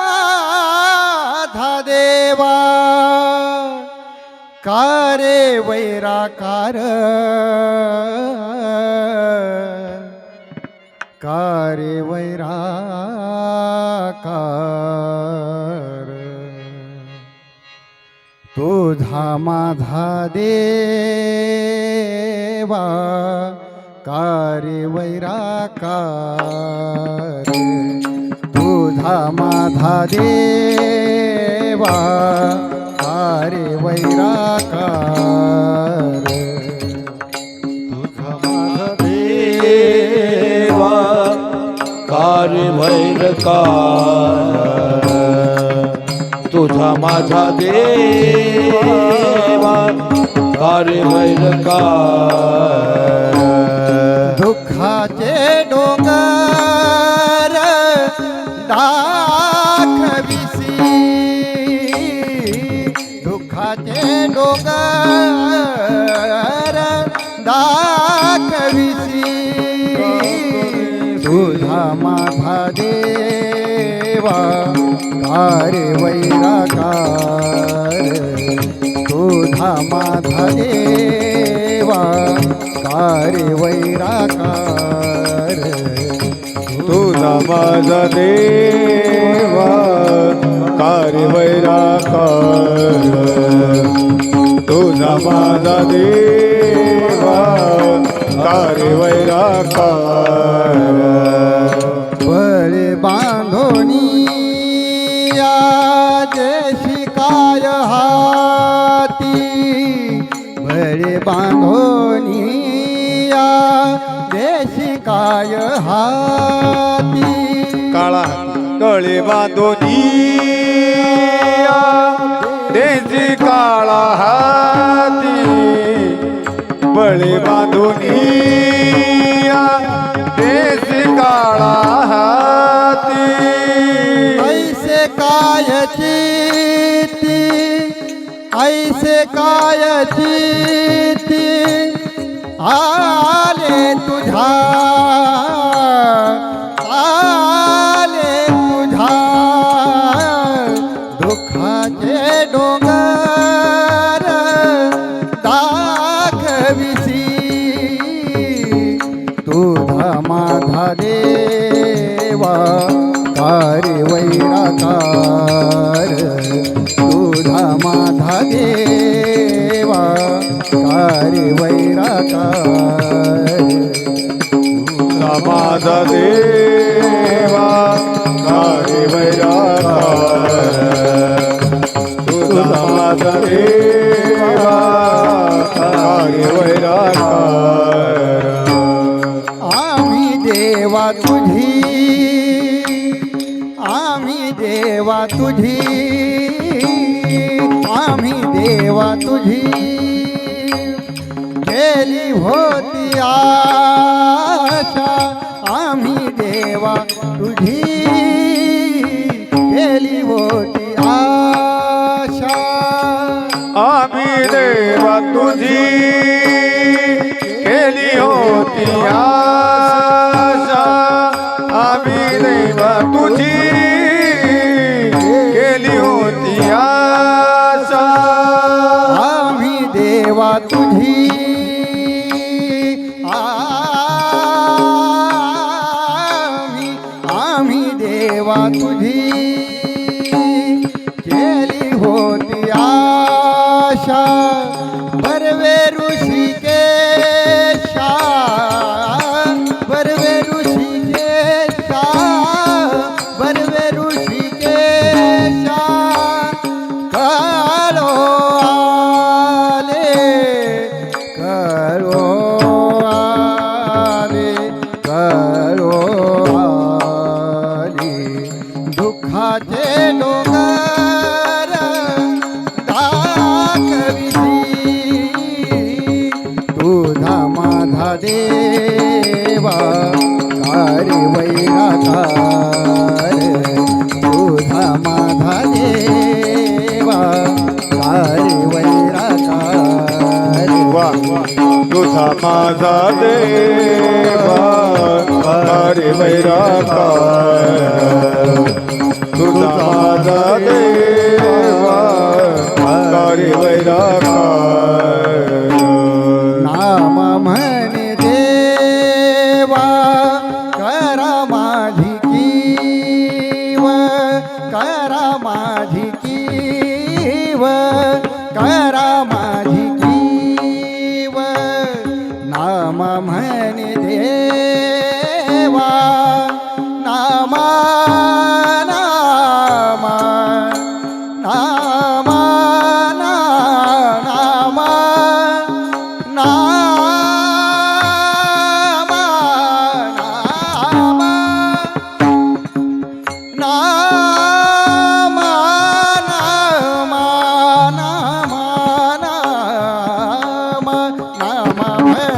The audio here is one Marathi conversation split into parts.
माझा देवा कारे वैराकार। कारे वैराकार। तुझा माझा देवा। कारे वैराकार। तुझा माझा देवा आरे वैराकार। तुझा माझा देवा कार्य वैरकार। तुझा माझा देवा कार्य वैरकार। दाखविसी तुझा माझा देवा कार्य वैराकार तुझा माझा देवा कार्य वैराकार तुझा माझा देवा कार्य वैराकार माझा देवा कार्य वैराकार. बळे बांधोनी देशी काय हाती. बळे बांधोनी देशी काय हाती. काळा कळे बांधोनी देशी काळा हाती. बळे बांधोनी देश काळा हाती. ऐसे काय चिती ऐसे काय चिती आले तुझा आले तुझा दुखा देवा कार्य वैराकार तुझा माझा देवा कार्य वैराकार आम्ही देवा तुझी आम्ही देवा तुझी आम्ही देवा तुझी केली होती आशा आम्ही देवा तुझी देवा कारी तुझा माझा देवा कारी वैराकार नाम म्हणे देवा करा माझी कीव करा माझी कीव करा mamãe é.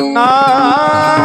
ah.